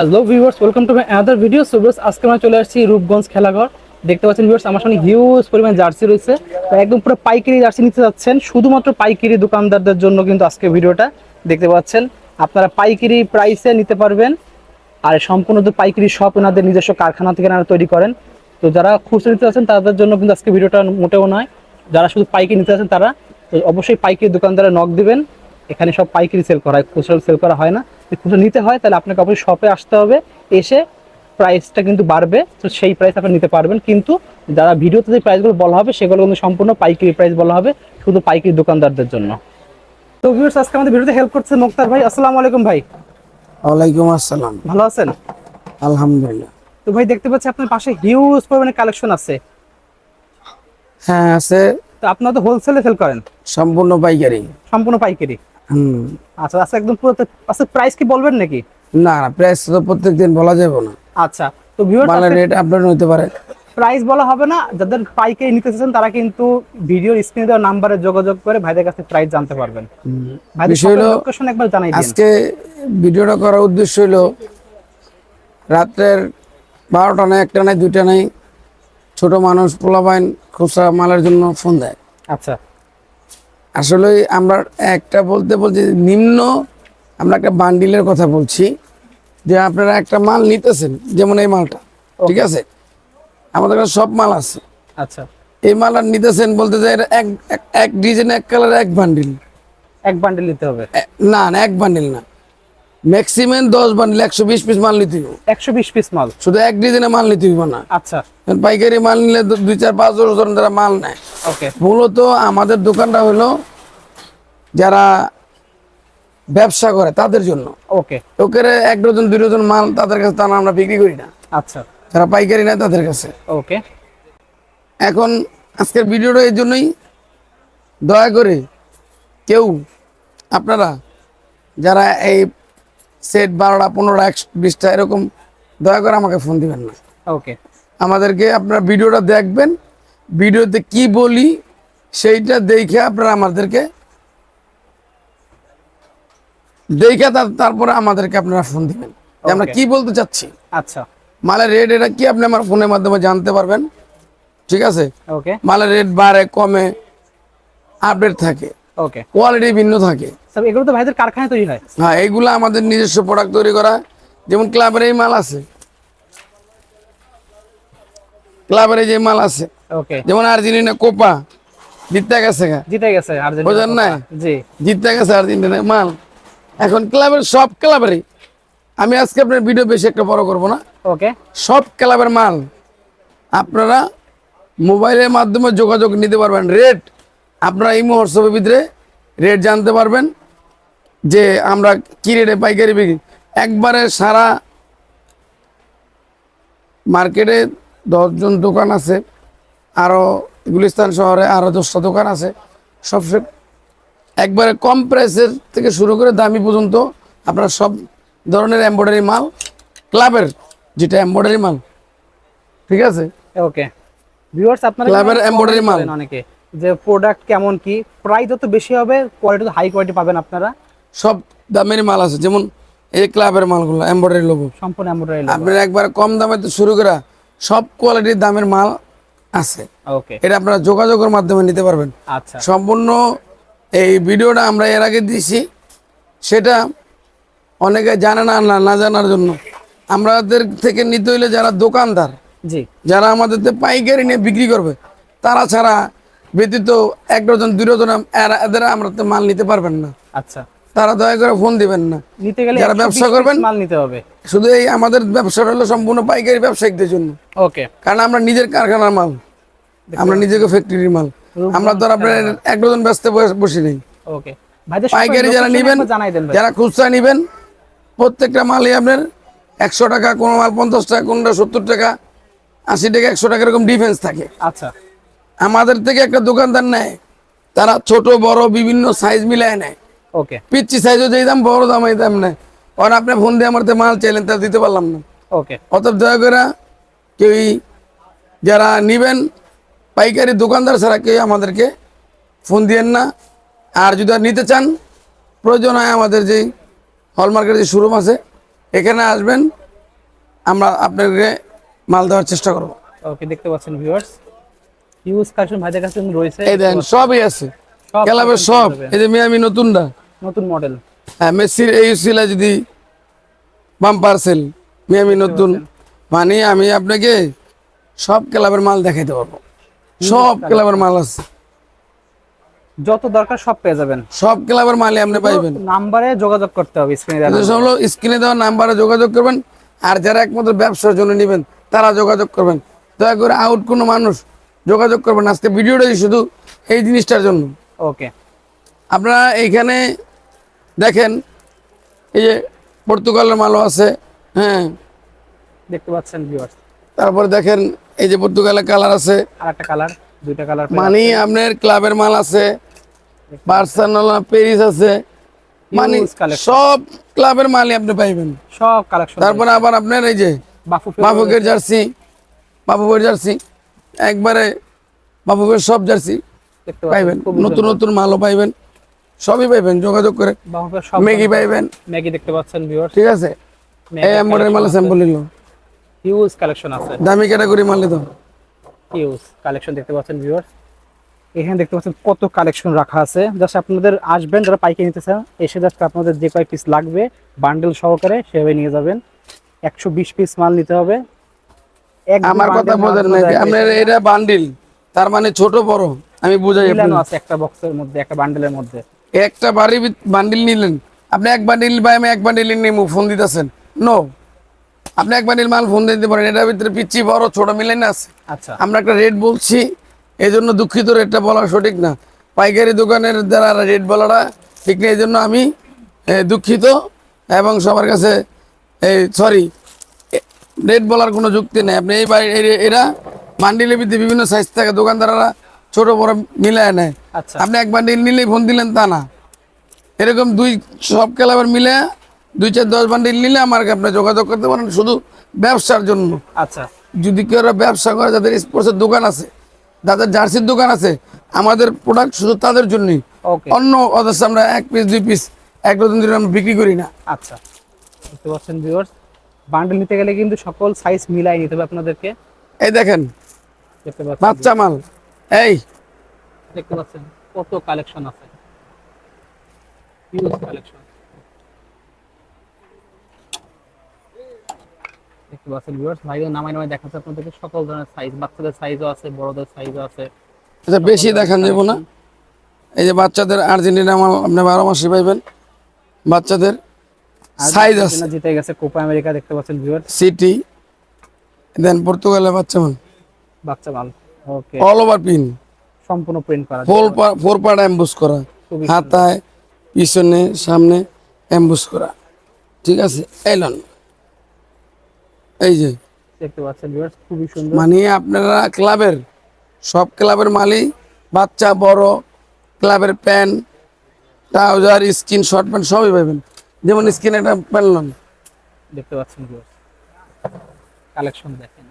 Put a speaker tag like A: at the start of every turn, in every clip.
A: Hello viewers welcome to my other video so viewers আজকে আমরা চলে আসছি রূপগঞ্জ খেলাঘর। দেখতে পাচ্ছেন ভিউয়ার্স আমার সামনে হিউজ পরিমাণ জার্সি রয়েছে। একদম পুরো পাইকারি জার্সি নিতে যাচ্ছেন। শুধুমাত্র পাইকারি দোকানদারদের জন্য কিন্তু আজকে ভিডিওটা দেখতে পাচ্ছেন। আপনারা পাইকারি প্রাইসে নিতে পারবেন। আর সম্পূর্ণ তো পাইকারি শপ ওনাদের নিজস্ব কারখানা থেকে ওনারা তৈরি করেন। তো যারা খুচরো নিতে যাচ্ছেন, তাদের জন্য কিন্তু আজকে ভিডিওটা মোটেও নয়। যারা শুধু পাইকারি নিতে যাচ্ছেন, তারা অবশ্যই পাইকারি দোকানদারে নক দিবেন। এখানে সব পাইকারি সেল করা হয় খুচরো সেল করা হয় না। খুচরো নিতে হয় তাহলে আপনাকে অবশ্যই শপে আসতে হবে। এসে প্রাইসটা কিন্তু বাড়বে তো সেই প্রাইস আপনি নিতে পারবেন। কিন্তু যারা ভিডিওতে যে প্রাইসগুলো বলা হবে সেগুলো কিন্তু সম্পূর্ণ পাইকারি প্রাইস বলা হবে শুধু পাইকারি দোকানদারদের জন্য। তো ভিউয়ার্স আজকে আমাদের ভিডিওতে হেল্প করছে মুক্তার ভাই। আসসালামু আলাইকুম ভাই।
B: ওয়ালাইকুম আসসালাম।
A: ভালো আছেন?
B: আলহামদুলিল্লাহ।
A: তো ভাই দেখতে পাচ্ছি আপনার পাশে হিউজ পরিমাণে কালেকশন আছে।
B: হ্যাঁ আছে।
A: তো আপনারা তো হোলসেলে সেল করেন?
B: সম্পূর্ণ পাইকারি।
A: সম্পূর্ণ পাইকারি।
B: হুম।
A: আচ্ছা আচ্ছা একদম পুরো আচ্ছা প্রাইস কি বলবেন নাকি?
B: না না প্রাইস তো প্রত্যেকদিন বলা যাবে না।
A: আচ্ছা তো ভিউয়ার্স
B: মালের রেট আপডাউন হতে পারে।
A: প্রাইস বলা হবে না যাদের পাইকারি নিতে চাচ্ছেন তারা কিন্তু ভিডিওর স্ক্রিনে দেওয়া নাম্বারে যোগাযোগ করে ভাইদের কাছে প্রাইস জানতে পারবেন।
B: বিষয় হলো
A: একবার জানাই দিন।
B: আজকে ভিডিওটা করার উদ্দেশ্য হলো রাত্রের বারোটা নাই একটা নাই দুইটা নাই ছোট মানুষ পোলাপাইন খুচরা মালের জন্য ফোন দেয়।
A: আচ্ছা।
B: আসলে আমরা একটা বলতে বলছি নিম্ন আমরা একটা বান্ডিলের কথা বলছি যে আপনারা একটা মাল নিতেছেন যেমন এই মালটা ঠিক আছে? আমাদের কাছে সব মাল আছে।
A: আচ্ছা।
B: এই মাল আর নিতেছেন বলতে যে এক- এক ডিজাইন এক কালার এক বান্ডিল।
A: এক বান্ডিল নিতে হবে।
B: না না এক বান্ডিল না। ম্যাক্সিমাম দশ বান্ডিল একশো বিশ পিস মাল নিতে
A: একশো বিশ পিস মাল।
B: শুধু এক ডিজাইনে মাল নিতে হইব না।
A: আচ্ছা।
B: পাইকারি মাল নিলে দুই চার পাঁচ জন তারা মাল নেয়।
A: ওকে।
B: মূলত আমাদের দোকানটা হলো যারা ব্যবসা করে তাদের জন্য।
A: ওকে।
B: লোকের এক ডজন দুই ডজন মাল তাদের কাছে তা আমরা বিক্রি করি না।
A: আচ্ছা।
B: যারা পাইকারি নেয় তাদের কাছে।
A: ওকে।
B: এখন আজকের ভিডিওটা এই জন্যই। দয়া করে কেউ আপনারা যারা এই সেট বারোটা পনেরোটা একশো বিশটা এরকম দয়া করে আমাকে ফোন দিবেন না।
A: ওকে
B: আমাদেরকে আপনার ভিডিওটা দেখবেন ভিডিওতে কি বলি সেইটা দেখে আপনারা আমাদেরকে দেখে তার- তারপরে আমাদেরকে আপনারা ফোন দিবেন আমরা কি বলতে চাচ্ছি।
A: আচ্ছা।
B: মালের রেট এটা কি আপনি আমার ফোনের মাধ্যমে জানতে পারবেন? ঠিক আছে?
A: ওকে
B: মালের রেট বাড়ে কমে আপডেট থাকে।
A: ওকে
B: কোয়ালিটি ভিন্ন থাকে।
A: সব এগুলো তো ভাইদের কারখানায় তৈরি হয়।
B: হ্যাঁ এইগুলো আমাদের নিজস্ব প্রোডাক্ট তৈরি করা। যেমন ক্লাবের এই মাল আছে। ক্লাবের যে মাল আছে।
A: ওকে
B: যেমন আর্জেন্টিনা কোপা। জিততে গেছে।
A: জিতে গেছে আর্জেন্টিনা
B: বোঝেন নাই?
A: জি।
B: জিততে গেছে আর্জেন্টিনা মাল। এখন ক্লাবের সব ক্লাবেরই আমি আজকে আপনার ভিডিও বেশি একটা বড় করব না।
A: ওকে
B: সব ক্লাবের মাল আপনারা মোবাইলের মাধ্যমে যোগাযোগ নিতে পারবেন। রেট আপনারা এই মহোৎসবের ভিতরে রেট জানতে পারবেন যে আমরা কি রেটে পাইকারি বিক্রি একবারে সারা মার্কেটে দশজন দোকান আছে আরও গুলিস্তান শহরে আরও দশটা দোকান আছে। সবসে একবারে কম প্রাইসের থেকে শুরু করে দামি পর্যন্ত আপনারা সব ধরনের এম্ব্রয়ডারি মাল ক্লাবের যেটা এম্ব্রয়ডারি মাল ঠিক আছে?
A: ওকে ভিউয়ার্স আপনারা
B: embroidery
A: comment
B: মাল।
A: অনেকে। যে প্রোডাক্ট কেমন কি প্রাইস যত বেশি হবে কোয়ালিটি তো হাই কোয়ালিটি পাবেন আপনারা।
B: সব দামের মাল আছে যেমন এই ক্লাবের মালগুলো এম্ব্রয়ডারি লোগো
A: সম্পূর্ণ এমব্রয়ডারি
B: আপনার একবার কম দামে তো শুরু করা সব কোয়ালিটির দামের মাল আছে।
A: ওকে
B: এটা আপনারা যোগাযোগের মাধ্যমে নিতে পারবেন।
A: আচ্ছা।
B: সম্পূর্ণ এই ভিডিওটা আমরা এর আগে দিয়েছি সেটা অনেকে জানে না না না জানার জন্য। আমাদের থেকে নিতে হইলে যারা দোকানদার
A: জি।
B: যারা আমাদের পাইকারি নিয়ে বিক্রি করবে তারা ছাড়া ব্যতীত এক ডজন দুই ডজন এদের আমরা তো মাল নিতে পারবেন না।
A: আচ্ছা।
B: তারা দয়া করে ফোন দিবেন না।
A: নিতে গেলে
B: যারা ব্যবসা করবেন?
A: মাল নিতে হবে।
B: শুধু এই আমাদের ব্যবসাটা হলো সম্পূর্ণ পাইকারি ব্যবসায়িকদের জন্য।
A: ওকে।
B: কারণ আমরা নিজের কারখানার মাল আমরা নিজেকে ফ্যাক্টরির মাল। আমরা আর আপনার এক ডজন ব্যস্ত বসে নেই।
A: ওকে।
B: পাইকারি যারা নিবেন যারা খুচরা নিবেন প্রত্যেকটা মালই আপনার একশো টাকা কোনো মাল পঞ্চাশ টাকা কোনটা সত্তর টাকা আশি টাকা একশো টাকা এরকম ডিফেন্স থাকে।
A: আচ্ছা।
B: আমাদের থেকে একটা দোকানদার নেয়। তারা ছোট বড় বিভিন্ন সাইজ মিলায় নেয়।
A: ওকে
B: পিচ্ছি সাইজও যেই দাম বড় দাম এই দাম নেয়। আর আপনি ফোন দিয়ে আমার মাল চাইলেন তা দিতে পারলাম না।
A: ওকে
B: অতএব দয়া করে কেউ যারা নিবেন পাইকারি দোকানদার ছাড়া কেউ আমাদেরকে ফোন দিয়েন না। আর যদি আর নিতে চান প্রয়োজন হয় আমাদের যেই হলমার্কের যে শোরুম আছে এখানে আসবেন। আমরা আপনাকে মাল দেওয়ার চেষ্টা করব।
A: ওকে দেখতে পাচ্ছেন ভিউয়ার্স হিউজ কালেকশন ভাইদের কাছে রয়েছে?
B: এই দেখেন সবই আছে।
A: সব
B: ক্লাবের সব। এই যে মিয়ামি নতুনটা।
A: নতুন মডেল।
B: হ্যাঁ মেসির এই ছিল যদি মিয়ামি নতুন মানে আমি আপনাকে সব ক্লাবের মাল দেখাইতে পারব। সব ক্লাবের মাল আছে।
A: যত দরকার সব পেয়ে যাবেন।
B: সব ক্লাবের মালই আপনি পাইবেন।
A: নাম্বারে যোগাযোগ করতে হবে স্ক্রিনে
B: হলো স্ক্রিনে দেওয়া নাম্বারে যোগাযোগ করবেন। আর যারা একমাত্র ব্যবসার জন্য নেবেন তারা যোগাযোগ করবেন। দয়া করে আউট কোনো মানুষ যোগাযোগ করবেন আজকে ভিডিওটাই শুধু এই জিনিসটার জন্য।
A: ওকে।
B: আপনারা এইখানে দেখেন এই যে পর্তুগালের মালও আছে হ্যাঁ।
A: দেখতে পাচ্ছেন ভিউয়ার্স
B: তারপরে দেখেন এই যে পর্তুগালের কালার আছে।
A: আর একটা কালার দুইটা কালার
B: মানে আপনার ক্লাবের মাল আছে বার্সেলোনা প্যারিস আছে। মানে। সব ক্লাবের মালই আপনি পাইবেন।
A: সব কালেকশন
B: তারপরে আবার আপনার এই যে
A: বাফু
B: বাফুকের জার্সি বাফুকের জার্সি। একবারে বাফুকের সব জার্সি
A: দেখতে
B: পাইবেন নতুন নতুন মালও পাইবেন সবই পাইবেন যোগাযোগ করে ম্যাগি পাইবেন।
A: ম্যাগি দেখতে পাচ্ছেন ভিউয়ার্স
B: ঠিক আছে? এই এম্বয়ডারি মাল স্যাম্পল নিল।
A: হিউজ কালেকশন আছে।
B: দামি ক্যাটাগরি মাল নিত।
A: হিউজ কালেকশন দেখতে পাচ্ছেন ভিউয়ার্স এখানে দেখতে পাচ্ছেন কত কালেকশন রাখা আছে। জাস্ট আপনাদের আসবেন যারা পাইকারি নিতে চান এসে জাস্ট আপনাদের যে কয় পিস লাগবে বান্ডেল সহকারে সেভাবে নিয়ে যাবেন। একশো বিশ পিস মাল নিতে হবে।
B: আমার কথা বোঝেন না আপনার এটা বান্ডিল তার মানে ছোট বড় আমি বুঝাই।
A: আছে একটা বক্সের মধ্যে একটা বান্ডেলের মধ্যে।
B: একটা বাড়ি বান্ডিল নিলেন। আপনি এক বান্ডিল ভাই আমি এক বান্ডিল নিয়ে ফোন দিতেছেন। নো আপনি এক বান্ডিল মাল ফোন দিতে পারেন এটার ভিতরে পিচ্ছি বড় ছোট মিলেন আছে।
A: আচ্ছা।
B: আমরা একটা রেট বলছি এই জন্য দুঃখিত রেটটা বলা সঠিক না। পাইকারি দোকানের দ্বারা রেট বলাটা ঠিক নেই এই জন্য আমি দুঃখিত এবং সবার কাছে এই সরি রেট বলার কোনো যুক্তি নেই। আপনি এই এরা বান্ডিলের ভিত্তি বিভিন্ন সাইজ থাকে দোকানদাররা ছোট বড় মিলায় নেয়।
A: আচ্ছা।
B: আপনি এক বান্ডিল নিলেই ফোন দিলেন তা না। এরকম দুই সব ক্লাবের মিলে দুই চার দশ বান্ডিল নিলে আমার আপনি যোগাযোগ করতে পারেন শুধু ব্যবসার জন্য।
A: আচ্ছা।
B: যদি কেউ ব্যবসা করে যাদের স্পোর্টসের দোকান আছে যাদের জার্সির দোকান আছে আমাদের প্রোডাক্ট শুধু তাদের জন্যই। অন্য অথচ আমরা এক পিস দুই পিস এক দিন আমরা বিক্রি করি না।
A: আচ্ছা। দেখতে পাচ্ছেন ভিউয়ার্স বান্ডেল নিতে গেলে কিন্তু সকল সাইজ মিলাই নিতে হবে আপনাদেরকে।
B: এই দেখেন
A: দেখতে পাচ্ছেন?
B: বাচ্চা মাল। এই।
A: দেখতে পাচ্ছেন কত কালেকশন আছে। হিউজ কালেকশন দেখতে পাচ্ছেন ভিউয়ার্স ভাইও নামাই নামাই দেখাচ্ছে আপনাদেরকে সকল ধরনের সাইজ বাচ্চাদের সাইজও আছে বড়দের সাইজও আছে।
B: আচ্ছা বেশি দেখান যাব না। এই যে বাচ্চাদের আর্জেন্টিনা মাল আপনি বারো মাসে পাইবেন। বাচ্চাদের সাইজ আছে।
A: জিতে গেছে কোপা আমেরিকা দেখতে পাচ্ছেন ভিউয়ার্স
B: সিটি দেন পর্তুগালের বাচ্চা মাল।
A: বাচ্চা মাল ওকে
B: অল ওভার পিন
A: সম্পূর্ণ প্রিন্ট করা।
B: ফোর ফোর পার্ট অ্যাম্বুস করা। হাতায় পিছনে সামনে অ্যাম্বুস করা। ঠিক আছে এলন। এই যে।
A: দেখতে পাচ্ছেন ভিউয়ার্স খুবই সুন্দর।
B: মানে আপনারা ক্লাবের সব ক্লাবের মালিক বাচ্চা বড় ক্লাবের pant trouser skin short pant সবই পাবেন। যেমন স্কিন একটা প্যান্ট
A: দেখতে পাচ্ছেন কালেকশন দেখেন।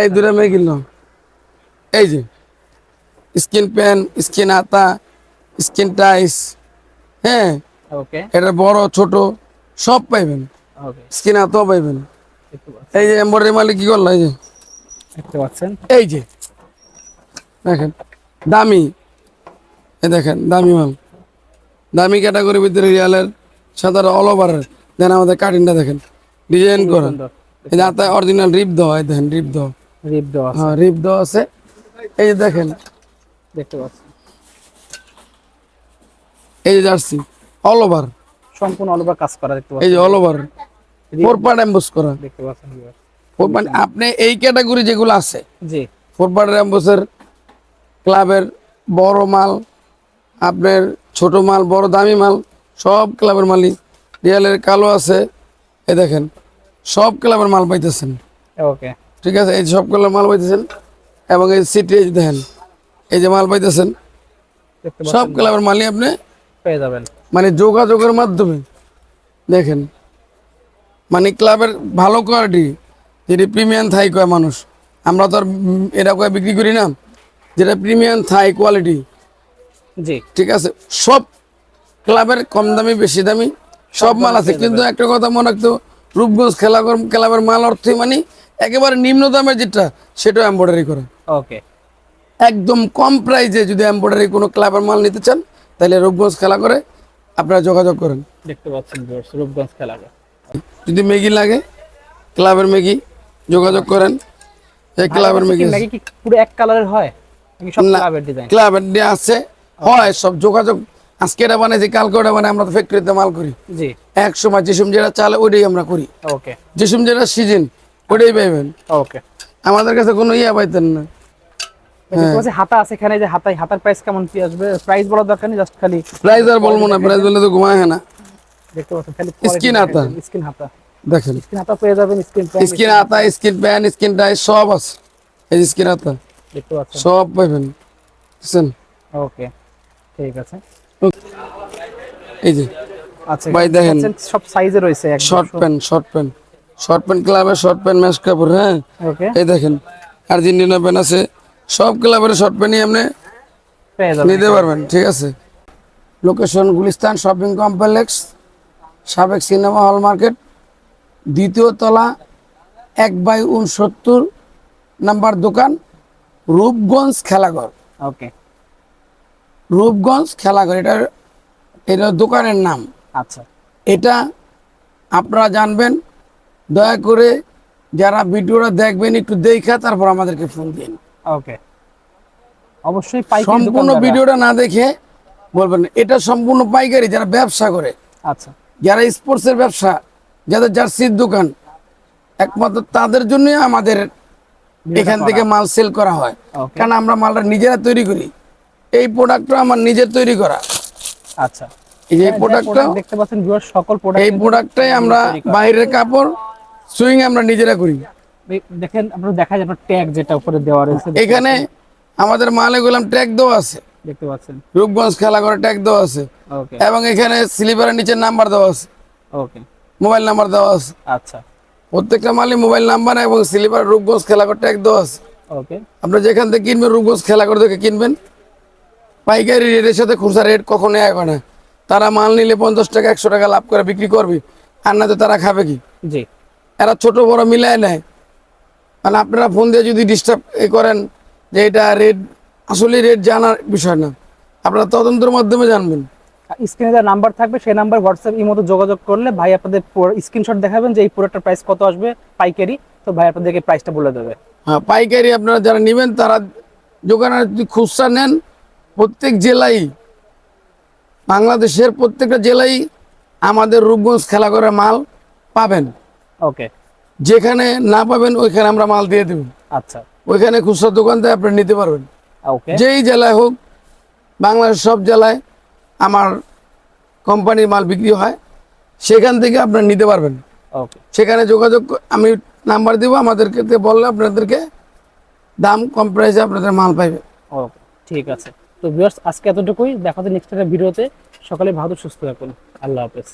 B: এই দূরে মেয়ে কিনল। এই যে স্কিন প্যান্ট স্কিন আতা স্কিন টাইস হ্যাঁ?
A: ওকে
B: এটা বড় ছোট সব পাইবেন।
A: ওকে
B: স্কিন হাতাও পাইবেন। এই যে এম্বয়ডারি মালিক কি করল? এই যে।
A: দেখতে পাচ্ছেন।
B: এই যে দেখেন দামি। এই দেখেন দামি মাল। দামি ক্যাটাগরির ভিতরে রিয়ালের সাধারণ অল ওভার দেন আমাদের কাটিংটা দেখেন। ডিজাইন করা।
A: সুন্দর
B: এই যে হাতে অরিজিনাল রিপ দেওয়া এই দেখেন রিপ দেওয়া।
A: রিপ দেওয়া আছে।
B: হ্যাঁ রিপ দেওয়া আছে। এই যে দেখেন।
A: দেখতে পাচ্ছেন
B: এই যে জার্সি অল ওভার
A: সম্পূর্ণ অলওভার কাজ করা দেখতে পাচ্ছেন এই
B: যে all over four part emboss করা।
A: দেখতে পাচ্ছেন
B: ফোর পার্ট আপনি এই ক্যাটাগরি যেগুলো আছে
A: জি।
B: ফোর পার্ট এম্বোসের ক্লাবের বড় মাল আপনার ছোট মাল বড় দামি মাল সব ক্লাবের মালিক। রিয়ালের কালো আছে। এই দেখেন সব ক্লাবের মাল পাইতেছেন।
A: ওকে
B: ঠিক আছে এই সব ক্লাবের মাল পাইতেছেন এবং এই সিটি এই দেখেন এই যে মাল পাইতেছেন সব ক্লাবের মালই আপনি
A: পেয়ে যাবেন।
B: মানে যোগাযোগের মাধ্যমে। দেখেন মানে ক্লাবের ভালো কোয়ালিটি যেটি প্রিমিয়াম থাই কয় মানুষ। আমরা তো আর এটা কয়ে বিক্রি করি না। যেটা প্রিমিয়াম থাই কোয়ালিটি
A: জি।
B: ঠিক আছে সব ক্লাবের কম দামি বেশি দামি সব মাল আছে। কিন্তু একটা কথা মনে রাখতো রূপগঞ্জ খেলাঘর ক্লাবের মাল অর্থই মানে একেবারে নিম্ন দামের যেটা সেটাও এম্ব্রয়ডারি করা।
A: ওকে।
B: একদম কম প্রাইজে যদি এম্ব্রয়ডারি কোনো ক্লাবের মাল নিতে চান তাহলে রূপগঞ্জ খেলা করে আপনারা যোগাযোগ করেন।
A: দেখতে পাচ্ছেন রূপগঞ্জ খেলাঘর
B: যদি ম্যাগি লাগে ক্লাবের ম্যাগি যোগাযোগ করেন। এই ক্লাবের ম্যাগি
A: নাকি কি পুরো এক কালারের হয়? নাকি সব ক্লাবের ডিজাইন
B: ক্লাবের আছে হয় সব যোগাযোগ আজকে এটা বানাইছি কালকে ওটা বানাই আমরা তো ফ্যাক্টরিতে মাল করি।
A: জি।
B: এক সময় যেসব যেটা চালে ওইটাই আমরা করি।
A: ওকে।
B: যেসব যেটা সিজন ওইটাই পাইবেন।
A: ওকে।
B: আমাদের কাছে কোনো ইয়া পাইতেন না।
A: দেখতে হাতা আছে এখানে যে হাতায় হাতার প্রাইস কেমন কি আসবে? প্রাইস বলার দরকার নেই জাস্ট খালি
B: প্রাইস আর বলব না প্রাইস বললে তো ঘুমায় না।
A: দেখতে পাচ্ছেন খালি
B: Skin হাতা।
A: স্কিন হাতা।
B: দেখেন।
A: স্কিন হাতা পেয়ে যাবেন স্কিন
B: স্কিন আতা স্কিন প্যান স্কিন ডাই সব আছে। এই স্কিন আতা
A: দেখতে পাচ্ছেন।
B: সব বুঝছেন?
A: ওকে ঠিক আছে।
B: এই যে
A: আচ্ছা
B: ভাই দেখেন।
A: সব সাইজে রয়েছে
B: short pant short pant short pant ক্লাবের শর্ট প্যান্ট ম্যাচ কাপড় হ্যাঁ? এই দেখেন আর্জেন্টিনা প্যান্ট আছে সব ক্লাবের শর্ট প্যান্টই আপনি নিতে পারবেন ঠিক আছে? লোকেশন গুলিস্তান শপিং কমপ্লেক্স সাবেক সিনেমা হল মার্কেট দ্বিতীয় তলা এক বাই উনসত্তর নাম্বার দোকান রূপগঞ্জ খেলাঘর।
A: ওকে।
B: রূপগঞ্জ খেলাঘর এটার এটা দোকানের নাম।
A: আচ্ছা।
B: এটা আপনারা জানবেন দয়া করে যারা ভিডিওটা দেখবেন একটু দেখা তারপর আমাদেরকে ফোন দিন।
A: ওকে। অবশ্যই পাইকারি
B: সম্পূর্ণ ভিডিওটা না দেখে বলবেন এটা সম্পূর্ণ পাইকারি যারা ব্যবসা করে।
A: আচ্ছা।
B: যারা স্পোর্টসের ব্যবসা যাদের জার্সির দোকান একমাত্র তাদের জন্যই আমাদের এখান থেকে মাল সেল করা হয়। কারণ আমরা মালটা নিজেরা তৈরি করি। এই প্রোডাক্টটা আমার নিজের তৈরি করা।
A: আচ্ছা।
B: এই যে
A: হ্যাঁ,
B: প্রোডাক্টটা
A: দেখতে পাচ্ছেন ভিউয়ার সকল প্রোডাক্ট
B: এই প্রোডাক্টটাই আমরা বাইরের কাপড় সুইং আমরা নিজেরা করি।
A: দেখেন আপনারা দেখা যায় ট্যাগ যেটা উপরে দেওয়া রয়েছে
B: এখানে আমাদের মালে গুলাম ট্যাগ দেওয়া আছে।
A: দেখতে পাচ্ছেন।
B: রূপগঞ্জ খেলা করে ট্যাগ দেওয়া আছে।
A: ওকে।
B: এবং এখানে স্লিপারের নিচে নাম্বার দেওয়া আছে।
A: ওকে।
B: মোবাইল নাম্বার দেওয়া আছে।
A: আচ্ছা।
B: প্রত্যেকটা মালে মোবাইল নাম্বার এবং স্লিপার রূপগঞ্জ খেলা করে ট্যাগ দেওয়া আছে।
A: ওকে।
B: আপনি যেখান থেকে কিনবেন রূপগঞ্জ খেলা করে দেখে কিনবেন। পাইকারি রেটের সাথে খুচরা রেট কখনো এক হয় না। তারা মাল নিলে পঞ্চাশ টাকা একশো টাকা লাভ করে বিক্রি করবে। আর না তো তারা খাবে কি?
A: জি।
B: এরা ছোট বড় মিলায় নেয়। মানে আপনারা ফোন দিয়ে যদি ডিস্টার্ব এ করেন যে এটা রেট আসলে রেট জানার বিষয় না। আপনারা তদন্তের মাধ্যমে জানবেন।
A: স্ক্রিনে যে নাম্বার থাকবে সেই নাম্বার হোয়াটসঅ্যাপ এই মতো যোগাযোগ করলে ভাই আপনাদের স্ক্রিনশট দেখাবেন যে এই প্রোডাক্টের প্রাইস কত আসবে পাইকারি। তো ভাই আপনাদেরকে প্রাইসটা বলে দেবে।
B: হ্যাঁ পাইকারি আপনারা যারা নেবেন তারা দোকানে যদি খুচরা নেন প্রত্যেক জেলায় বাংলাদেশের প্রত্যেকটা জেলায় আমাদের রূপগঞ্জ খেলা করে মাল পাবেন।
A: ওকে।
B: যেখানে না পাবেন ওইখানে আমরা মাল দিয়ে দেব।
A: আচ্ছা।
B: ওইখানে খুচরা দোকান থেকে আপনি নিতে পারবেন।
A: ওকে।
B: যেই জেলায় হোক বাংলাদেশ সব জেলায় আমার কোম্পানির মাল বিক্রি হয় সেখান থেকে আপনারা নিতে পারবেন।
A: ওকে।
B: সেখানে যোগাযোগ আমি নাম্বার দেবো আমাদেরকে বললে আপনাদেরকে দাম কম প্রাইসে আপনাদের মাল পাইবে।
A: ওকে ঠিক আছে। তো ভিউয়ার্স আজকে এতটুকুই। দেখা হচ্ছে নেক্সট একটা ভিডিওতে। সকালে ভালো, সুস্থ থাকুন। আল্লাহ হাফেজ।